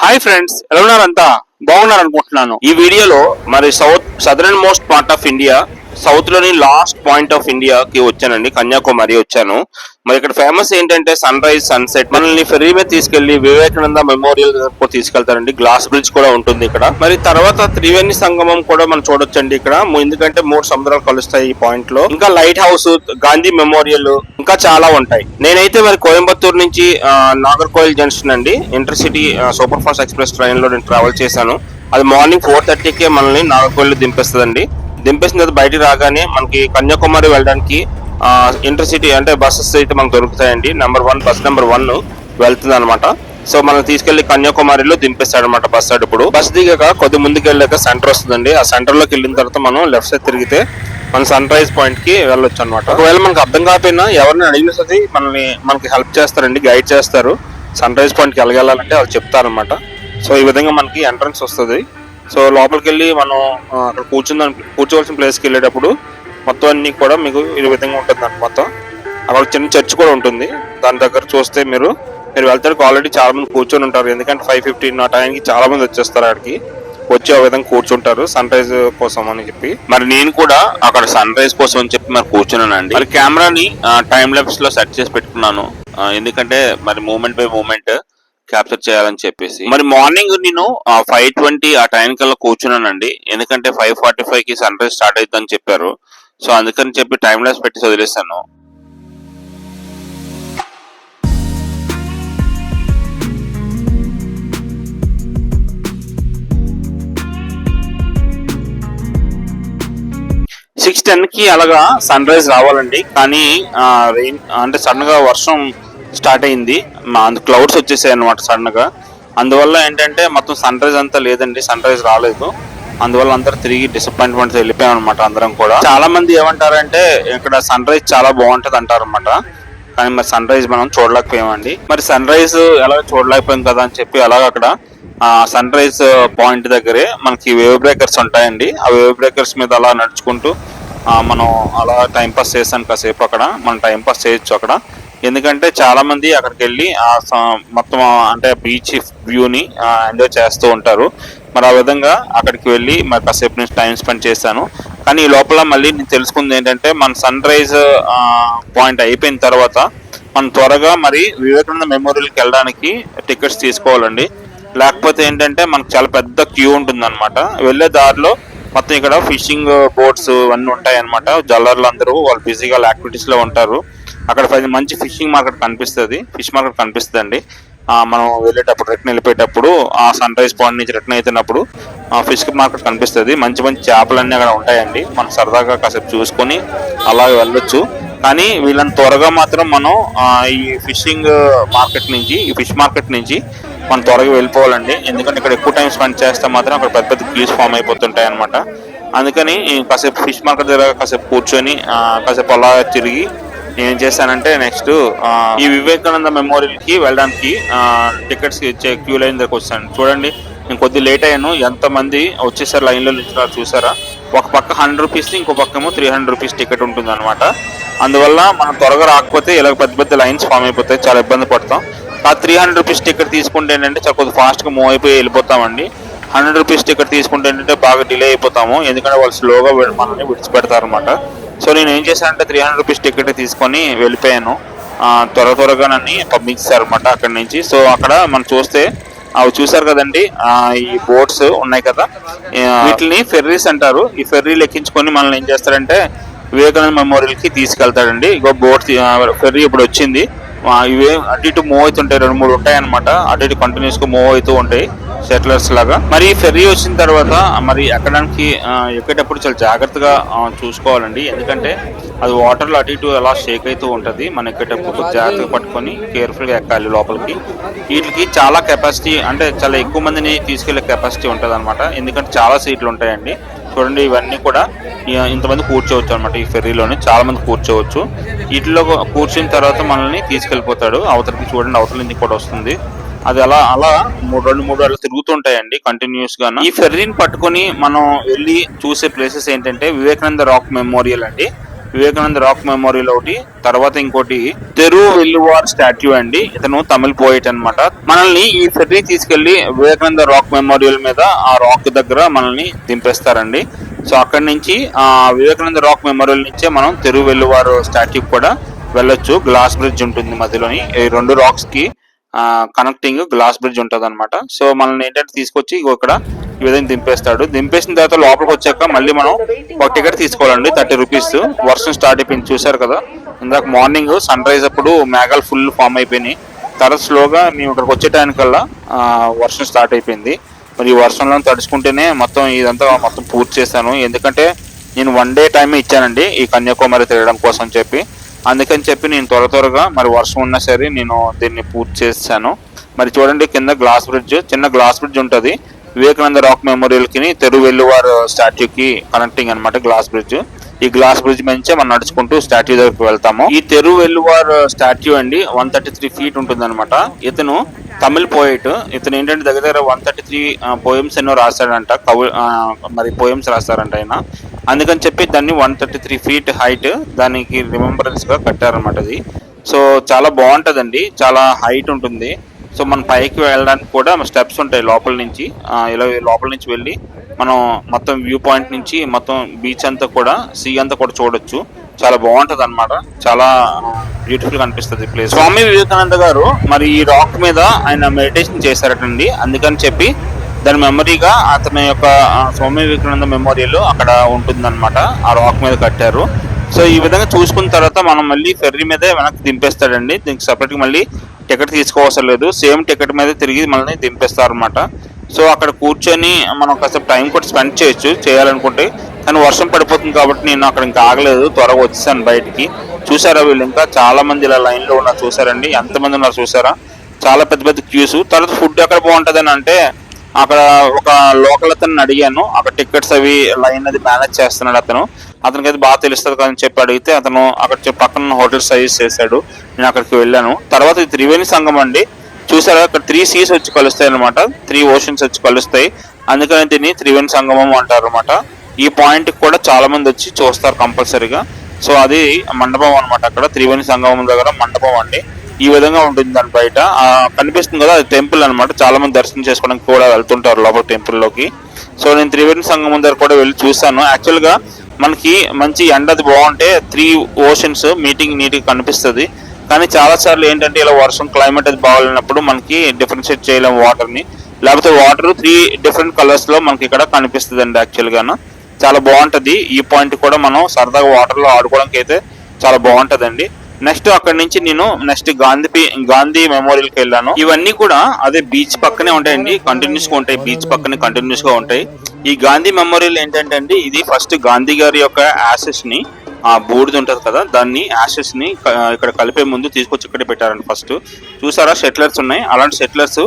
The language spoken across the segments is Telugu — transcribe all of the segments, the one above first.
హాయ్ ఫ్రెండ్స్ ఎలా ఉన్నారంతా? బాగున్నారు అనుకుంటున్నాను ఈ వీడియోలో మరి south southernmost part of India సౌత్లోని last point of ఇండియాకి వచ్చానండి కన్యాకుమారి వచ్చాను. మరి ఇక్కడ ఫేమస్ ఏంటంటే సన్ రైజ్ సన్సెట్ మనల్ని ఫెర్రీ మీద తీసుకెళ్ళి వివేకానంద మెమోరియల్ తీసుకెళ్తారండి. గ్లాస్ బ్రిడ్జ్ కూడా ఉంటుంది ఇక్కడ. మరి తర్వాత త్రివేణి సంగమం కూడా మనం చూడొచ్చండి ఇక్కడ. ఎందుకంటే మూడు సముద్రాలు కలుస్తాయి ఈ పాయింట్లో. ఇంకా లైట్ హౌస్ గాంధీ మెమోరియల్ ఇంకా చాలా ఉంటాయి. నేనైతే మరి కోయంబత్తూరు నుంచి నాగర్కోయిల్ జంక్షన్ అండి. ఇంటర్సిటీ సూపర్ ఫాస్ట్ ఎక్స్ప్రెస్ ట్రైన్లో నేను ట్రావెల్ చేశాను. అది మార్నింగ్ ఫోర్ థర్టీకే మనల్ని నాగర్కోయిల్ దింపేస్తుందండి. దింపేసిన తర్వాత బయటికి రాగానే మనకి కన్యాకుమారి వెళ్ళడానికి ఇంటర్సిటీ అంటే బస్సెస్ అయితే మనకు దొరుకుతాయండి. Number one bus number one వెళ్తుంది అనమాట సో మనం తీసుకెళ్ళి కన్యాకుమారిలో దింపేస్తాడు అనమాట బస్ ఇప్పుడు. బస్ దిగాక కొద్ది ముందుకు వెళ్ళాక సెంటర్ వస్తుందండి. ఆ సెంటర్లోకి వెళ్ళిన తర్వాత మనం లెఫ్ట్ సైడ్ తిరిగితే మన సన్ రైజ్ పాయింట్కి వెళ్ళొచ్చు అనమాట ఒకవేళ మనకు అర్థం కాకపోయినా ఎవరిని అడిగిన సరే మనల్ని మనకి హెల్ప్ చేస్తారండి గైడ్ చేస్తారు. సన్ రైజ్ పాయింట్కి వెళ్ళగలాలంటే వాళ్ళు చెప్తారనమాట సో ఈ విధంగా మనకి ఎంట్రన్స్ వస్తుంది. సో లోపలికి వెళ్ళి మనం అక్కడ కూర్చుందా కూర్చోవలసిన ప్లేస్కి వెళ్ళేటప్పుడు మొత్తం అన్ని కూడా మీకు ఈ విధంగా ఉంటుంది మొత్తం అక్కడ చిన్న చర్చ్ కూడా ఉంటుంది. దాని దగ్గర చూస్తే మీరు మీరు వెళ్తానికి ఆల్రెడీ చాలా మంది కూర్చొని ఉంటారు. ఎందుకంటే ఫైవ్ ఫిఫ్టీన్ ఆ టైంకి చాలా మంది వచ్చేస్తారు అక్కడికి వచ్చి ఆ విధంగా కూర్చుంటారు. సన్ రైజ్ కోసం అని చెప్పి. మరి నేను కూడా అక్కడ సన్ రైజ్ కోసం అని చెప్పి మరి కూర్చున్నానండి. మరి కెమెరాని టైం లెప్స్లో సెట్ చేసి పెట్టుకున్నాను. ఎందుకంటే మరి మూమెంట్ బై మూమెంట్ క్యాప్చర్ చేయాలని చెప్పేసి. మరి మార్నింగ్ నేను ఫైవ్ ట్వంటీ ఆ టైం కల్లా కూర్చున్నానండి. ఎందుకంటే ఫైవ్ ఫార్టీ ఫైవ్కి సన్ రైజ్ స్టార్ట్ అవుతుందని చెప్పారు. సో అందుకని చెప్పి టైం లాస్ పెట్టి వదిలేస్తాను సిక్స్ టెన్కి అలాగా సన్ రైజ్ రావాలండి. కానీ రెయిన్ అంటే సడన్గా వర్షం స్టార్ట్ అయింది. క్లౌడ్స్ వచ్చేసాయి అనమాట సడన్గా. అందువల్ల ఏంటంటే మొత్తం సన్ రైజ్ అంతా లేదండి. సన్ రైజ్ రాలేదు. అందువల్ల అందరూ తిరిగి డిసప్పాయింట్మెంట్ వెళ్ళిపోయాం అనమాట అందరం కూడా. చాలా మంది ఏమంటారంటే ఇక్కడ సన్ రైజ్ చాలా బాగుంటది అంటారు అనమాట కానీ మరి సన్ రైజ్ మనం చూడలేకపోయామండి. మరి సన్ రైజ్ ఎలా చూడలేకపోయాం కదా అని చెప్పి అలాగ అక్కడ సన్ రైజ్ పాయింట్ దగ్గరే మనకి వేవ్ బ్రేకర్స్ ఉంటాయండి. ఆ వేవ్ బ్రేకర్స్ మీద అలా నడుచుకుంటూ మనం అలా టైం పాస్ కాసేపు అక్కడ. మనం టైం పాస్ చేయొచ్చు అక్కడ. ఎందుకంటే చాలా మంది అక్కడికి వెళ్ళి ఆ స- మొత్తం అంటే బీచ్ వ్యూని ఎంజాయ్ చేస్తూ ఉంటారు. మరి ఆ విధంగా అక్కడికి వెళ్ళి మరి కాసేపు నుంచి టైం స్పెండ్ చేశాను. కానీ ఈ లోపల మళ్ళీ నేను తెలుసుకుంది ఏంటంటే మన సన్ రైజ్ పాయింట్ అయిపోయిన తర్వాత మనం త్వరగా మరి వివేకానంద మెమోరియల్కి వెళ్ళడానికి టికెట్స్ తీసుకోవాలండి. లేకపోతే ఏంటంటే మనకు చాలా పెద్ద క్యూ ఉంటుంది అనమాట వెళ్ళే దారిలో మొత్తం ఇక్కడ ఫిషింగ్ బోట్స్ అన్నీ ఉంటాయి అనమాట జల్లర్లు అందరూ వాళ్ళు బిజీగా యాక్టివిటీస్లో ఉంటారు. అక్కడ మంచి ఫిషింగ్ మార్కెట్ కనిపిస్తుంది. ఫిష్ మార్కెట్ కనిపిస్తుంది మనం వెళ్ళేటప్పుడు రిటర్న్ వెళ్ళిపోయేటప్పుడు ఆ సన్ రైజ్ పాయింట్ నుంచి రిటర్న్ అవుతున్నప్పుడు ఆ ఫిష్ మార్కెట్ కనిపిస్తుంది. మంచి మంచి చేపలన్నీ అక్కడ ఉంటాయండి. మనం సరదాగా కాసేపు చూసుకొని అలాగే వెళ్ళొచ్చు. కానీ వీళ్ళని త్వరగా మాత్రం మనం ఈ ఫిషింగ్ మార్కెట్ నుంచి ఈ ఫిష్ మార్కెట్ నుంచి మనం త్వరగా వెళ్ళిపోవాలండి. ఎందుకంటే ఇక్కడ ఎక్కువ టైం స్పెండ్ చేస్తే మాత్రం అక్కడ పెద్ద పెద్ద క్యూస్ ఫామ్ అయిపోతుంటాయి అనమాట అందుకని కాసేపు ఫిష్ మార్కెట్ దగ్గర కాసేపు కూర్చొని కాసేపు అలా తిరిగి నేను ఏం చేశానంటే నెక్స్ట్ ఈ వివేకానంద మెమోరియల్కి వెళ్ళడానికి టికెట్స్ ఇచ్చే క్యూ లైన్ దగ్గరకు వచ్చాను. చూడండి నేను కొద్ది లేట్ అయ్యాను. ఎంతమంది వచ్చేసారు లైన్లో నిల్చున్నారు చూసారా? ఒక పక్క హండ్రెడ్ రూపీస్ ఇంకో పక్క ఏమో త్రీ హండ్రెడ్ రూపీస్ టికెట్ ఉంటుంది అనమాట అందువల్ల మనం త్వరగా రాకపోతే ఇలా పెద్ద పెద్ద లైన్స్ ఫామ్ అయిపోతాయి. చాలా ఇబ్బంది పడతాం. ఆ త్రీ హండ్రెడ్ రూపీస్ టికెట్ తీసుకుంటే ఏంటంటే చాలా కొద్దిగా ఫాస్ట్గా మూవ్ అయిపోయి వెళ్ళిపోతామండి. హండ్రెడ్ రూపీస్ టికెట్ తీసుకుంటే ఏంటంటే బాగా డిలే అయిపోతాము. ఎందుకంటే వాళ్ళు స్లోగా మనల్ని విడిచిపెడతారు అనమాట సో నేను ఏం చేశానంటే త్రీ హండ్రెడ్ రూపీస్ టికెట్ తీసుకొని వెళ్ళిపోయాను. త్వర త్వరగా నన్ను పంపించారు అనమాట అక్కడి నుంచి. సో అక్కడ మనం చూస్తే అవి చూసారు కదండి ఈ బోట్స్ ఉన్నాయి కదా. వీటిని ఫెర్రీస్ అంటారు. ఈ ఫెర్రీలు ఎక్కించుకొని మనల్ని ఏం చేస్తారంటే వివేకానంద మెమోరియల్కి తీసుకెళ్తాడండి. ఇగో బోట్ ఫెర్రీ ఇప్పుడు వచ్చింది. ఇవే అటు ఇటు మూవ్ అవుతుంటాయి రెండు మూడు ఉంటాయి అనమాట అటు ఇటు కంటిన్యూస్గా మూవ్ అవుతూ ఉంటాయి సెటిలర్స్ లాగా. మరి ఫెర్రీ వచ్చిన తర్వాత మరి ఎక్కడానికి ఎక్కేటప్పుడు చాలా జాగ్రత్తగా చూసుకోవాలండి. ఎందుకంటే అది వాటర్లో అటు ఇటు అలా షేక్ అవుతూ ఉంటుంది. మనం ఎక్కేటప్పుడు జాగ్రత్తగా పట్టుకొని కేర్ఫుల్గా ఎక్కాలి లోపలికి. వీటికి చాలా కెపాసిటీ అంటే చాలా ఎక్కువ మందిని తీసుకెళ్ళే కెపాసిటీ ఉంటుంది అనమాట ఎందుకంటే చాలా సీట్లు ఉంటాయండి. చూడండి ఇవన్నీ కూడా ఇంతమంది కూర్చోవచ్చు అనమాట ఈ ఫెర్రీలోని. చాలా మంది కూర్చోవచ్చు. వీటిలో కూర్చున్న తర్వాత మనల్ని తీసుకెళ్ళిపోతాడు అవతలకి చూడండి అవతల నుంచి కూడా వస్తుంది. అది అలా అలా మూడు రెండు మూడు అలా తిరుగుతుంటాయండి కంటిన్యూస్గా ఈ ఫెర్రీని పట్టుకొని మనం వెళ్ళి చూసే ప్లేసెస్ ఏంటంటే వివేకానంద రాక్ మెమోరియల్ అండి. వివేకానంద రాక్ మెమోరియల్ ఒకటి తర్వాత ఇంకోటి తెరు వెల్లువార్ స్టాట్యూ అండి. ఇతను తమిళ పోయిట్ అనమాట మనల్ని ఈ ఫెర్రీ తీసుకెళ్ళి వివేకానంద రాక్ మెమోరియల్ మీద ఆ రాక్ దగ్గర మనల్ని దింపేస్తారండి. సో అక్కడి నుంచి ఆ వివేకానంద రాక్ మెమోరియల్ నుంచే మనం తెరు వెల్లువారు స్టాట్యూ కూడా వెళ్ళొచ్చు. గ్లాస్ బ్రిడ్జ్ ఉంటుంది మధ్యలోని. ఈ రెండు రాక్స్కి కనెక్టింగ్ గ్లాస్ బ్రిడ్జ్ ఉంటుంది అనమాట సో మనల్ని ఏంటంటే తీసుకొచ్చి ఇక్కడ ఈ విధంగా దింపేస్తాడు. దింపేసిన తర్వాత లోపలికి వచ్చాక మళ్ళీ మనం ఒక టికెట్ తీసుకోవాలండి థర్టీ రూపీస్. వర్షం స్టార్ట్ అయిపోయింది చూసారు కదా? ఇందాక మార్నింగ్ సన్ రైజ్ అప్పుడు మేఘాలు ఫుల్ ఫామ్ అయిపోయినాయి. తర్వాత స్లోగా మేము ఇక్కడికి వచ్చే టైంకల్లా వర్షం స్టార్ట్ అయిపోయింది. మరి ఈ వర్షంలో తడుచుకుంటేనే మొత్తం ఇదంతా మొత్తం పూర్తి చేశాను ఎందుకంటే నేను వన్ డే టైం ఇచ్చానండి ఈ కన్యాకుమారి తిరగడం కోసం చెప్పి. అందుకని చెప్పి నేను త్వర త్వరగా మరి వర్షం ఉన్నా సరే నేను దీన్ని పూర్తి చేశాను మరి చూడండి కింద గ్లాస్ బ్రిడ్జ్ చిన్న గ్లాస్ బ్రిడ్జ్ ఉంటుంది. వివేకానంద రాక్ మెమోరియల్కి కి స్టాట్యూకి కనెక్టింగ్ అన్నమాట గ్లాస్ బ్రిడ్జ్ ఈ గ్లాస్ బ్రిడ్జ్ మంచి మనం నడుచుకుంటూ స్టాట్యూ దగ్గరికి వెళ్తాము. ఈ తెరువు వెల్లువార్ స్టాట్యూ అండి వన్ థర్టీ త్రీ ఫీట్ ఉంటుంది అనమాట ఇతను తమిళ్ పోయిట్ ఇతను ఏంటంటే దగ్గర దగ్గర వన్ థర్టీ త్రీ పోయమ్స్ ఎన్నో రాస్తాడంట కవి మరి పోయమ్స్ రాస్తారంట ఆయన. అందుకని చెప్పి దాన్ని one thirty three feet height దానికి రిమెంబరెన్స్గా కట్టారనమాట అది. సో చాలా బాగుంటుందండి. చాలా హైట్ ఉంటుంది. సో మన పైకి వెళ్ళడానికి కూడా స్టెప్స్ ఉంటాయి లోపల నుంచి ఇలా లోపల నుంచి వెళ్ళి మనం మొత్తం వ్యూ పాయింట్ నుంచి మొత్తం బీచ్ అంతా కూడా సీ అంతా కూడా చూడొచ్చు. చాలా బాగుంటది అనమాట చాలా బ్యూటిఫుల్గా అనిపిస్తుంది ప్లేస్ స్వామి వివేకానంద గారు మరి ఈ రాక్ మీద ఆయన మెడిటేషన్ చేశారటండి. అందుకని చెప్పి దాని మెమరీగా అతని యొక్క స్వామి వివేకానంద మెమోరియల్ అక్కడ ఉంటుందన్నమాట. ఆ రాక్ మీద కట్టారు. సో ఈ విధంగా చూసుకున్న తర్వాత మనం మళ్ళీ ఫెర్రీ మీదే వెనక్కి దింపేస్తాడండి. దీనికి separate మళ్ళీ టికెట్ తీసుకోవసరం లేదు. సేమ్ టికెట్ మీద తిరిగి మనల్ని దింపేస్తారు అనమాట సో అక్కడ కూర్చొని మనం కాసేపు టైం కూడా స్పెండ్ చేయొచ్చు చేయాలనుకుంటే. కానీ వర్షం పడిపోతుంది కాబట్టి నేను అక్కడ ఇంకా ఆగలేదు. త్వరగా వచ్చేసాను బయటికి. చూసారా వీళ్ళు ఇంకా? చాలా మంది ఇలా లైన్లో ఉన్నారు. చూసారండి? ఎంతమంది ఉన్నారు చూసారా? చాలా పెద్ద పెద్ద క్యూస్. తర్వాత ఫుడ్ ఎక్కడ బాగుంటది అంటే అక్కడ ఒక లోకల్ అతను అడిగాను. అక్కడ టికెట్స్ అవి లైన్ అది మేనేజ్ చేస్తున్నాడు అతను. అతనికి అయితే బాగా తెలుస్తుంది కదా అని చెప్పి అడిగితే అతను అక్కడ పక్కన హోటల్ సజెస్ట్ చేశాడు. నేను అక్కడికి వెళ్ళాను. తర్వాత ఇది త్రివేణి సంఘం అండి. చూసారా? అక్కడ త్రీ సీస్ వచ్చి కలుస్తాయి అనమాట త్రీ ఓషన్స్ వచ్చి కలుస్తాయి. అందుకని దీన్ని త్రివేణి సంగమం అంటారు అనమాట ఈ పాయింట్ కూడా చాలా మంది వచ్చి చూస్తారు కంపల్సరీగా. సో అది మండపం అనమాట అక్కడ. త్రివేణి సంగమం దగ్గర మండపం అండి. ఈ విధంగా ఉంటుంది దాని బయట. కనిపిస్తుంది కదా అది టెంపుల్ అన్నమాట. చాలా మంది దర్శనం చేసుకోవడానికి కూడా వెళ్తుంటారు లోపల టెంపుల్లోకి సో నేను త్రివేణి సంగమం దగ్గర కూడా వెళ్ళి చూసాను యాక్చువల్గా మనకి మంచి ఎండ అది బాగుంటే త్రీ ఓషన్స్ మీటింగ్ నీట్గా కనిపిస్తుంది. కానీ చాలా సార్లు ఏంటంటే ఇలా వర్షం క్లైమేట్ అది బాగాలేనప్పుడు మనకి డిఫరెన్షియేట్ చేయలేం వాటర్ని లేకపోతే వాటర్ త్రీ డిఫరెంట్ కలర్స్లో మనకి ఇక్కడ కనిపిస్తుంది అండి యాక్చువల్ గాను. చాలా బాగుంటుంది. ఈ పాయింట్ కూడా మనం సరదాగా వాటర్లో ఆడుకోవడానికి అయితే చాలా బాగుంటుందండి. నెక్స్ట్ అక్కడ నుంచి నేను నెక్స్ట్ గాంధీ గాంధీ మెమోరియల్కి వెళ్ళాను. ఇవన్నీ కూడా అదే బీచ్ పక్కనే ఉంటాయండి. కంటిన్యూస్గా ఉంటాయి. బీచ్ పక్కనే కంటిన్యూస్గా ఉంటాయి. ఈ గాంధీ మెమోరియల్ ఏంటంటే అండి ఇది ఫస్ట్ గాంధీ గారి యొక్క యాసెస్ని ఆ బూడిద ఉంటది కదా దాన్ని యాషెస్ని ఇక్కడ కలిపే ముందు తీసుకొచ్చి ఇక్కడ పెట్టారండి ఫస్ట్ చూసారా? సెటిలర్స్ ఉన్నాయి. అలాంటి సెటిలర్స్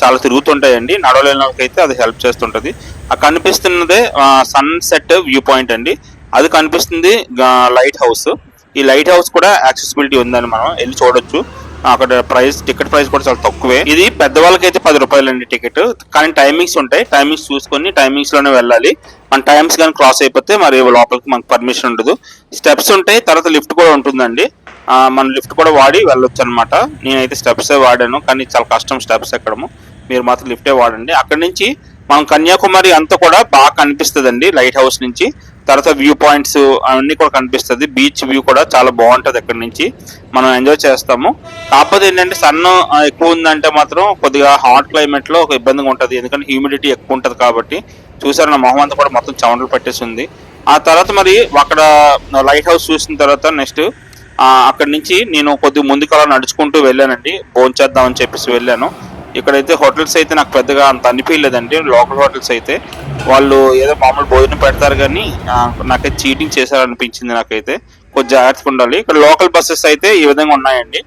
చాలా తిరుగుతుంటాయండి. నడవలేని వాళ్ళకైతే అది హెల్ప్ చేస్తుంటది. ఆ కనిపిస్తున్నదే సన్ సెట్ వ్యూ పాయింట్ అండి. అది కనిపిస్తుంది లైట్ హౌస్ ఈ లైట్ హౌస్ కూడా యాక్సెసిబిలిటీ ఉందని మనం వెళ్ళి చూడొచ్చు. అక్కడ ప్రైస్ టికెట్ ప్రైస్ కూడా చాలా తక్కువే. ఇది పెద్దవాళ్ళకి అయితే పది రూపాయలు అండి టికెట్. కానీ టైమింగ్స్ ఉంటాయి. టైమింగ్స్ చూసుకొని టైమింగ్స్లోనే వెళ్ళాలి. మన టైమ్స్ కానీ క్రాస్ అయిపోతే మరి లోపలికి మనకు పర్మిషన్ ఉండదు. స్టెప్స్ ఉంటాయి. తర్వాత లిఫ్ట్ కూడా ఉంటుందండి. మన లిఫ్ట్ కూడా వాడి వెళ్ళొచ్చు అనమాట నేనైతే స్టెప్స్ వాడాను. కానీ చాలా కష్టం స్టెప్స్ ఎక్కడము. మీరు మాత్రం లిఫ్టే వాడండి. అక్కడి నుంచి మనం కన్యాకుమారి అంతా కూడా బాగా కనిపిస్తుందండి లైట్ హౌస్ నుంచి. తర్వాత వ్యూ పాయింట్స్ అవన్నీ కూడా కనిపిస్తుంది. బీచ్ వ్యూ కూడా చాలా బాగుంటుంది అక్కడి నుంచి. మనం ఎంజాయ్ చేస్తాము. కాకపోతే ఏంటంటే సన్ ఎక్కువ ఉందంటే మాత్రం కొద్దిగా హాట్ క్లైమేట్లో ఒక ఇబ్బందిగా ఉంటుంది. ఎందుకంటే హ్యూమిడిటీ ఎక్కువ ఉంటుంది కాబట్టి. చూసారు నా మొహం అంతా కూడా మొత్తం చెమటలు పట్టేసి ఉంది ఆ తర్వాత మరి అక్కడ లైట్ హౌస్ చూసిన తర్వాత నెక్స్ట్ అక్కడి నుంచి నేను కొద్దిగా ముందుకు అలా నడుచుకుంటూ వెళ్ళానండి. భోంచేద్దాం అని చెప్పేసి వెళ్ళాను. ఇక్కడైతే హోటల్స్ అయితే నాకు పెద్దగా అంత అనిపించలేదండి. లోకల్ హోటల్స్ అయితే వాళ్ళు ఏదో మామూలు భోజనం పెడతారు కానీ నాకైతే చీటింగ్ చేశారనిపించింది నాకైతే. కొంచెం జాగ్రత్తగా ఉండాలి. ఇక్కడ లోకల్ బస్సెస్ అయితే ఈ విధంగా ఉన్నాయండి.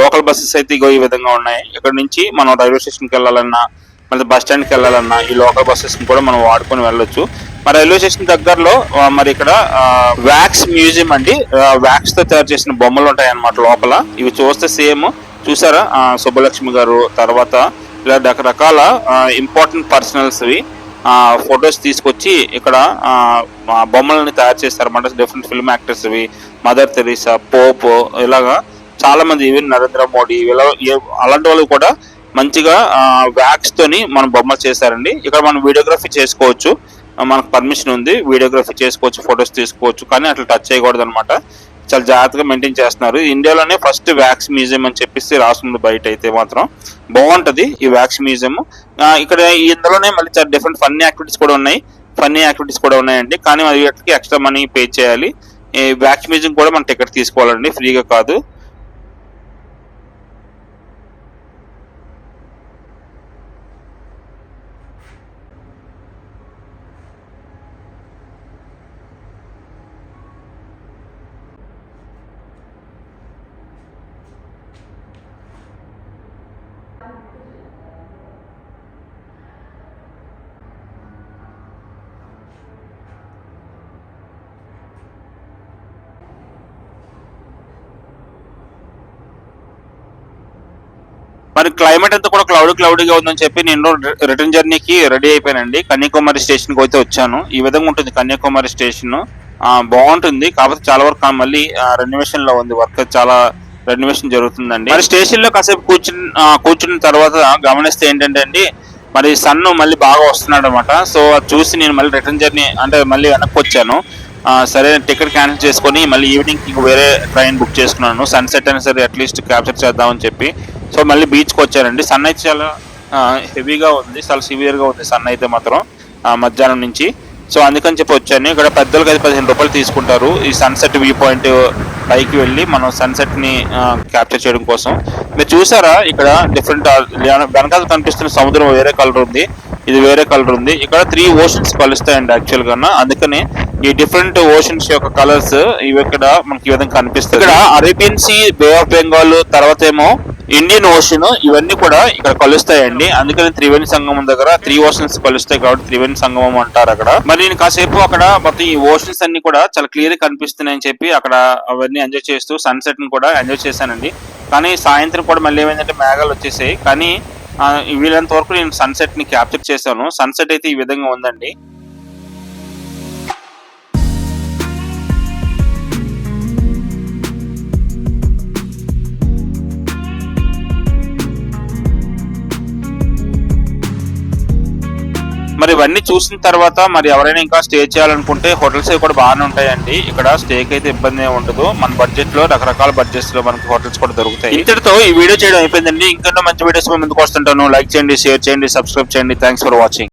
లోకల్ బస్సెస్ అయితే ఇగో ఈ విధంగా ఉన్నాయి. ఇక్కడ నుంచి మనం రైల్వే స్టేషన్కి వెళ్ళాలన్నా మళ్ళీ బస్ స్టాండ్కి వెళ్ళాలన్నా ఈ లోకల్ బస్సెస్ కూడా మనం వాడుకొని వెళ్ళొచ్చు. మరి రైల్వే స్టేషన్ దగ్గరలో మరి ఇక్కడ వ్యాక్స్ మ్యూజియం అండి. వ్యాక్స్తో తయారు చేసిన బొమ్మలు ఉంటాయి అన్నమాట లోపల. ఇవి చూస్తే సేమ్ చూసారా? సుబ్బలక్ష్మి గారు తర్వాత ఇలా రకరకాల ఇంపార్టెంట్ పర్సనల్స్వి ఫొటోస్ తీసుకొచ్చి ఇక్కడ బొమ్మలని తయారు చేస్తారన్నమాట డిఫరెంట్ ఫిల్మ్ యాక్టర్స్వి మదర్ తెరీసా పోప్ ఇలాగా చాలా మంది ఈవెన్ నరేంద్ర మోడీ ఇలా అలాంటి వాళ్ళు కూడా మంచిగా వ్యాక్స్ తోని మనం బొమ్మలు చేశారండి. ఇక్కడ మనం వీడియోగ్రఫీ చేసుకోవచ్చు. మనకు పర్మిషన్ ఉంది. వీడియోగ్రఫీ చేసుకోవచ్చు ఫొటోస్ తీసుకోవచ్చు. కానీ అట్లా టచ్ చేయకూడదు అనమాట చాలా జాగ్రత్తగా మెయింటైన్ చేస్తున్నారు. ఇండియాలోనే ఫస్ట్ వ్యాక్స్ మ్యూజియం అని చెప్పేసి రాస్తుంది బయట అయితే మాత్రం. బాగుంటది ఈ వ్యాక్స్ మ్యూజియం ఇక్కడ ఇందులోనే మళ్ళీ చాలా డిఫరెంట్ ఫన్నీ యాక్టివిటీస్ కూడా ఉన్నాయి. ఫన్నీ యాక్టివిటీస్ కూడా ఉన్నాయండి. కానీ మరి ఎక్స్ట్రా మనీ పే చేయాలి. ఈ వ్యాక్స్ మ్యూజియం కూడా మనం టికెట్ తీసుకోవాలండి. ఫ్రీగా కాదు. మరి క్లైమేట్ అంతా కూడా క్లౌడ్ క్లౌడ్గా ఉందని చెప్పి నేను రిటర్న్ జర్నీకి రెడీ అయిపోయానండి. కన్యాకుమారి స్టేషన్కి అయితే వచ్చాను. ఈ విధంగా ఉంటుంది కన్యాకుమారి స్టేషన్. బాగుంటుంది. కాకపోతే చాలా వరకు మళ్ళీ రెన్యువేషన్లో ఉంది వర్క్. చాలా రెన్యువేషన్ జరుగుతుందండి. మరి స్టేషన్లో కాసేపు కూర్చుని కూర్చున్న తర్వాత గమనిస్తే ఏంటంటే అండి మరి సన్ మళ్ళీ బాగా వస్తున్నాడు అనమాట సో అది చూసి నేను మళ్ళీ రిటర్న్ జర్నీ అంటే మళ్ళీ వెనక్కి వచ్చాను. సరే టికెట్ క్యాన్సిల్ చేసుకొని మళ్ళీ ఈవినింగ్ వేరే ట్రైన్ బుక్ చేసుకున్నాను. సన్సెట్ అయినా సరే అట్లీస్ట్ క్యాప్చర్ చేద్దామని చెప్పి సో మళ్ళీ బీచ్కి వచ్చానండి. సన్ అయితే చాలా హెవీగా ఉంది. చాలా సివియర్గా ఉంది సన్ అయితే మాత్రం మధ్యాహ్నం నుంచి. సో అందుకని చెప్పి వచ్చాను. ఇక్కడ పెద్దలకి అయితే పదిహేను రూపాయలు తీసుకుంటారు. ఈ సన్సెట్ వ్యూ పాయింట్ పైకి వెళ్ళి మనం సన్సెట్ని క్యాప్చర్ చేయడం కోసం. మీరు చూసారా? ఇక్కడ డిఫరెంట్ వెనకాల కనిపిస్తున్న సముద్రం వేరే కలర్ ఉంది. ఇది వేరే కలర్ ఉంది. ఇక్కడ త్రీ ఓషన్స్ కలుస్తాయండి యాక్చువల్గా అందుకని ఈ డిఫరెంట్ ఓషన్స్ యొక్క కలర్స్ ఇవి ఇక్కడ మనకి ఈ విధంగా కనిపిస్తాయి. ఇక్కడ Arabian sea bay of Bengal తర్వాత ఏమో ఇండియన్ ఓషన్ ఇవన్నీ కూడా ఇక్కడ కలుస్తాయండి. అందుకని త్రివేణి సంగమం దగ్గర త్రీ ఓషన్స్ కలుస్తాయి కాబట్టి త్రివేణి సంగమం అంటారు అక్కడ. మరి నేను కాసేపు అక్కడ మొత్తం ఈ ఓషన్స్ అన్ని కూడా చాలా క్లియర్గా కనిపిస్తున్నాయని చెప్పి అక్కడ అవన్నీ ఎంజాయ్ చేస్తూ సన్సెట్ని కూడా ఎంజాయ్ చేశానండి. కానీ సాయంత్రం కూడా మళ్ళీ ఏమైందంటే మేఘాలు వచ్చేసాయి. కానీ ఆ, వరకు నేను సన్సెట్ని క్యాప్చర్ చేశాను. సన్సెట్ అయితే ఈ విధంగా ఉందండి. ఇవన్నీ చూసిన తర్వాత మరి ఎవరైనా ఇంకా స్టే చేయాలనుకుంటే హోటల్స్ అవి కూడా బాగానే ఉంటాయండి. ఇక్కడ స్టేకి అయితే ఇబ్బంది ఉండదు. మన బడ్జెట్లో రకరకాల బడ్జెట్స్లో మనకి హోటల్స్ కూడా దొరుకుతాయి. ఇంతటితో ఈ వీడియో చేయడం అయిపోయిందండి. ఇంకా మంచి వీడియోస్ ముందుకు వస్తుంటాను. లైక్ చేయండి షేర్ చేయండి సబ్స్క్రైబ్ చేయండి. Thanks for watching